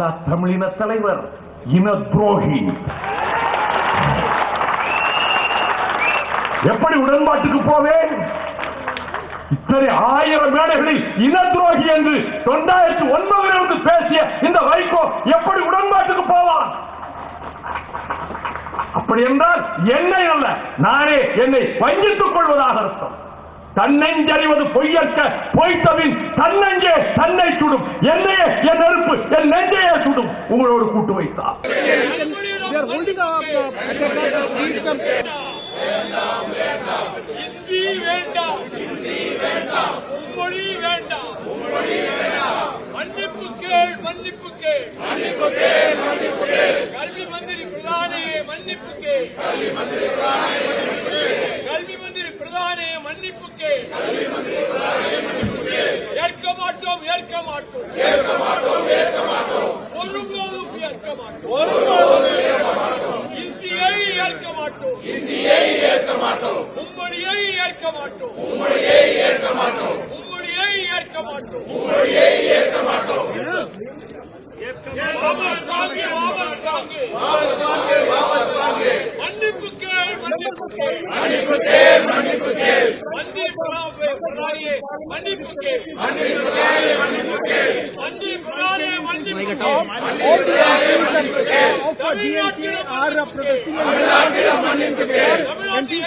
எங்களா தமிழின தலைவர் இன துரோகி. எப்படி உடன்பாட்டுக்கு போவேன்? இத்தனை ஆயிரம் மேடைகளில் இன துரோகி என்று தொண்டாயிரத்தி ஒன்பதில் இருந்து பேசிய இந்த வைகோ எப்படி உடன்பாட்டுக்கு போவான்? அப்படி என்றால் என்னை அல்ல நானே என்னை வஞ்சித்துக் கொள்வதாக அர்த்தம். தன்னெஞ்சறிவது பொய்யற்க பொய்த்தவின் தன்னெஞ்சே தன்னை சுடும். என்னையே என் நெருப்பு என் நெஞ்சே உங்களோடு கூட்டு வைத்தார். We are holding up uh, Prakhar to read some Hindi வேண்டாம் மொழி வேண்டாம் மன்னிப்பு கேள் மன்னிப்பு கேள் கல்வி மந்திரி பிரதானே மன்னிப்பு கேள் கல்வி மந்திரி பிரதானே மன்னிப்பு கேள். ஏற்க மாட்டோம் ஏற்க மாட்டோம் ஒருபோதும் ஏற்க மாட்டோம் இந்தியை ஏற்க மாட்டோம் ஏற்க மாட்டோம். உம்மொழியை ஏற்க மாட்டோம். உம்மொழியை ஏற்க மாட்டோம். வாபஸ் வாங்கு வாபஸ் வாங்கு. மன்னிப்பு கேள் மன்னிப்பு கேள். மந்திரி பிரதா- பிரதானியே மன்னிப்பு கேள். மந்திரி பிரதானே மன்னிப்பு கேள். all the activists of are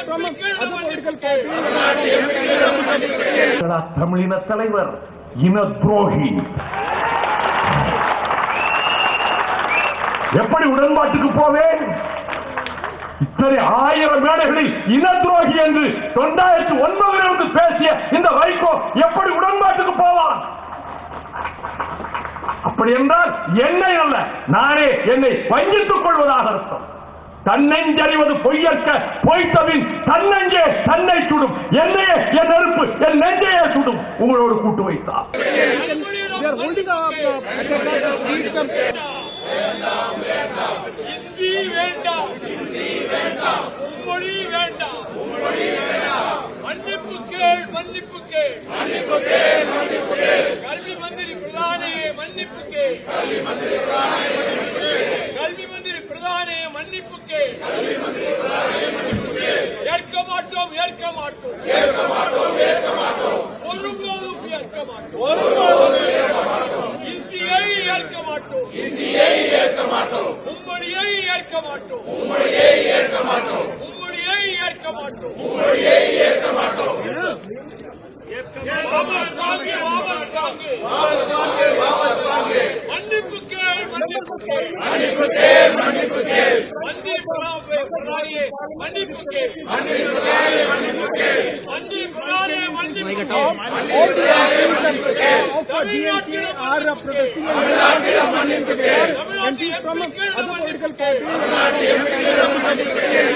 from other political parties. தமிழின தலைவர் இன துரோகி எப்படி உடன்பாட்டுக்கு போவேன்? இத்தனை ஆயிரம் மேடைகளில் இன துரோகி என்று தொண்டாயிரத்தி ஒன்பதில் இருந்து பேசிய இந்த வைகோ எப்படி உடன்பாட்டுக்கு போவான்? அப்படி என்றால் என்னை அல்ல நானே என்னை வஞ்சித்துக் கொள்வதாக அர்த்தம். தன்னெஞ்சறிவது பொய்யற்க பொய்த்தவின் தன்னெஞ்சே தன்னை சுடும். என்னையே என் நெருப்பு என் நெஞ்சையே சுடும். உங்களோடு கூட்டு வைத்தார். மன்னிப்பு கேள் மன்னிப்பு கேள். மன்னிப்பு கேள் மன்னிப்பு கேள் கல்வி மந்திரி பிரதானே கல்வி மந்திரி பிரதானே மன்னிப்பு கேள் ஏற்க மாட்டோம் ஏற்க மாட்டோம். ஒருபோதும் ஏற்க மாட்டோம். இந்தியை ஏற்க மாட்டோம். உம்மொழியை ஏற்க மாட்டோம். உம்மொழியை ஏற்க மாட்டோம். வாபஸ் வாங்கு வாபஸ் வாங்கு. மன்னிப்பு கேள் மன்னிப்பு கேள். பிரதா- பிரதானியே மன்னிப்பு கேள். மந்திரி பிரதானே மன்னிப்பு கேள். all the activists of uh, DMK are uh, protesting and தமிழ்நாட்டில் from எம்பிக்கள் other மன்னிப்பு கேள். parties.